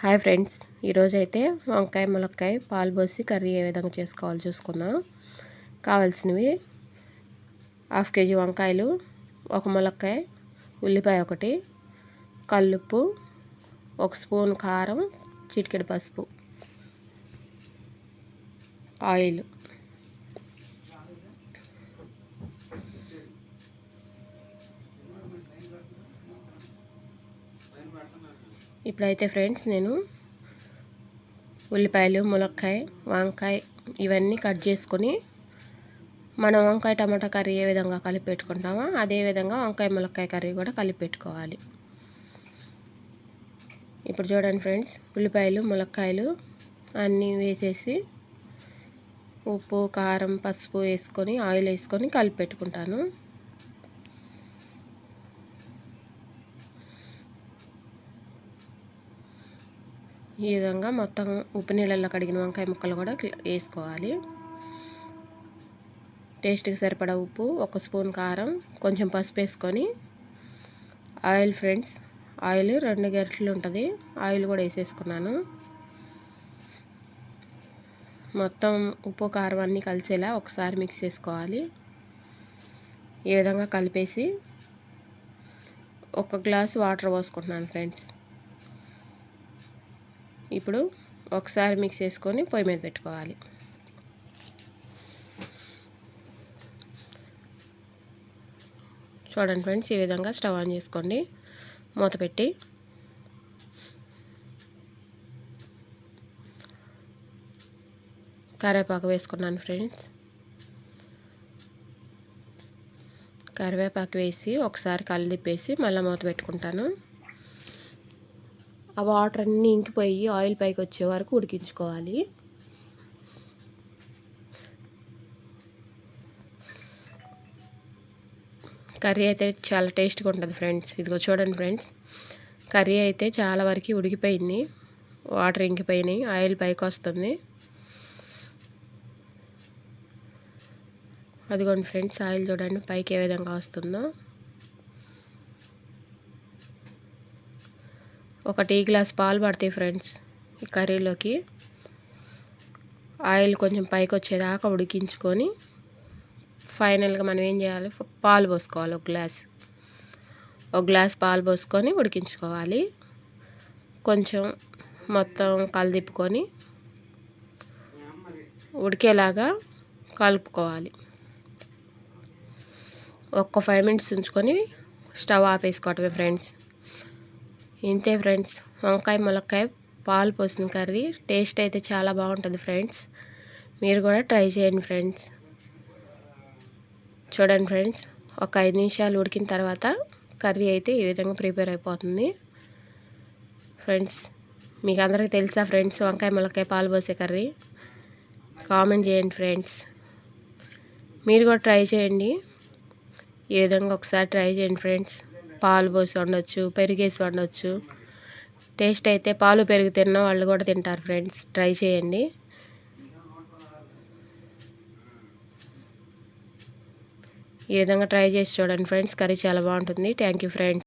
Hi friends ఈరోజైతే వంకాయ ములక్కాయ పాలు పోసి కర్రీ ఏ విధంగా చేసుకోవాలో చూసుకుందాం. కావాల్సినవి హాఫ్ కేజీ వంకాయలు ఒక ములక్కాయ ఉల్లిపాయ ఒకటి కల్లుప్పు ఒక స్పూన్ కారం చిటికెడు పసుపు ఆయిల్. ఇప్పుడైతే ఫ్రెండ్స్ నేను ఉల్లిపాయలు ములక్కాయ వంకాయ ఇవన్నీ కట్ చేసుకొని మనం వంకాయ టమాటా కర్రీ ఏ విధంగా కలిపి పెట్టుకుంటామో అదేవిధంగా వంకాయ ములక్కాయ కర్రీ కూడా కలిపి పెట్టుకోవాలి. ఇప్పుడు చూడండి ఫ్రెండ్స్ ఉల్లిపాయలు ములక్కాయలు అన్నీ వేసేసి ఉప్పు కారం పసుపు వేసుకొని ఆయిల్ వేసుకొని కలిపి పెట్టుకుంటాను. ఈ విధంగా మొత్తం ఉప్పు నీళ్ళల్లో కడిగిన వంకాయ ముక్కలు కూడా వేసుకోవాలి. టేస్ట్కి సరిపడా ఉప్పు ఒక స్పూన్ కారం కొంచెం పసుపు వేసుకొని ఆయిల్ ఫ్రెండ్స్ ఆయిల్ రెండు గరిటెలు ఉంటుంది. ఆయిల్ కూడా వేసేసుకున్నాను. మొత్తం ఉప్పు కారం అన్నీ కలిసేలా ఒకసారి మిక్స్ చేసుకోవాలి. ఈ విధంగా కలిపేసి ఒక గ్లాస్ వాటర్ పోసుకుంటున్నాను ఫ్రెండ్స్. ఇప్పుడు ఒకసారి మిక్స్ చేసుకొని పొయ్యి మీద పెట్టుకోవాలి. చూడండి ఫ్రెండ్స్ ఈ విధంగా స్టవ్ ఆన్ చేసుకోండి. మూత పెట్టి కరివేపాకు వేసుకున్నాను ఫ్రెండ్స్. కరివేపాకు వేసి ఒకసారి కళ్ళు తిప్పేసి మళ్ళీ మూత పెట్టుకుంటాను. ఆ వాటర్ అన్నీ ఇంకిపోయి ఆయిల్ పైకి వచ్చే వరకు ఉడికించుకోవాలి. కర్రీ అయితే చాలా టేస్ట్గా ఉంటుంది ఫ్రెండ్స్. ఇదిగో చూడండి ఫ్రెండ్స్. కర్రీ అయితే చాలా వరకు ఉడికిపోయింది. వాటర్ ఇంకిపోయినాయి. ఆయిల్ పైకి వస్తుంది. అదిగోండి ఫ్రెండ్స్ ఆయిల్ చూడండి పైకి ఏ విధంగా వస్తుందో. ఒక టీ గ్లాస్ పాలు పడతాయి ఫ్రెండ్స్ ఈ కర్రీలోకి. ఆయిల్ కొంచెం పైకి వచ్చేదాకా ఉడికించుకొని ఫైనల్గా మనం ఏం చేయాలి? పాలు పోసుకోవాలి ఒక గ్లాస్. ఒక గ్లాస్ పాలు పోసుకొని ఉడికించుకోవాలి. కొంచెం మొత్తం కలిదిప్పుకొని ఉడికేలాగా కలుపుకోవాలి. ఒక్క ఫైవ్ మినిట్స్ ఉంచుకొని స్టవ్ ఆపేసుకోవటమే ఫ్రెండ్స్. ఇంతే ఫ్రెండ్స్. వంకాయ ములక్కాయ పాలు పోసిన కర్రీ. టేస్ట్ అయితే చాలా బాగుంటుంది ఫ్రెండ్స్. మీరు కూడా ట్రై చేయండి ఫ్రెండ్స్. చూడండి ఫ్రెండ్స్ ఒక ఐదు నిమిషాలు ఉడికిన తర్వాత కర్రీ అయితే ఈ విధంగా ప్రిపేర్ అయిపోతుంది. ఫ్రెండ్స్ మీకు అందరికీ తెలుసా ఫ్రెండ్స్ వంకాయ ములక్కాయ పాలు పోసే కర్రీ? కామెంట్ చేయండి ఫ్రెండ్స్. మీరు కూడా ట్రై చేయండి. ఈ విధంగా ఒకసారి ట్రై చేయండి ఫ్రెండ్స్. పాలు పోసి వండొచ్చు పెరిగేసి వండొచ్చు. టేస్ట్ అయితే పాలు పెరుగు తిన్న వాళ్ళు కూడా తింటారు ఫ్రెండ్స్. ట్రై చేయండి. ఈ విధంగా ట్రై చేసి చూడండి ఫ్రెండ్స్. కర్రీ చాలా బాగుంటుంది. Thank you friends.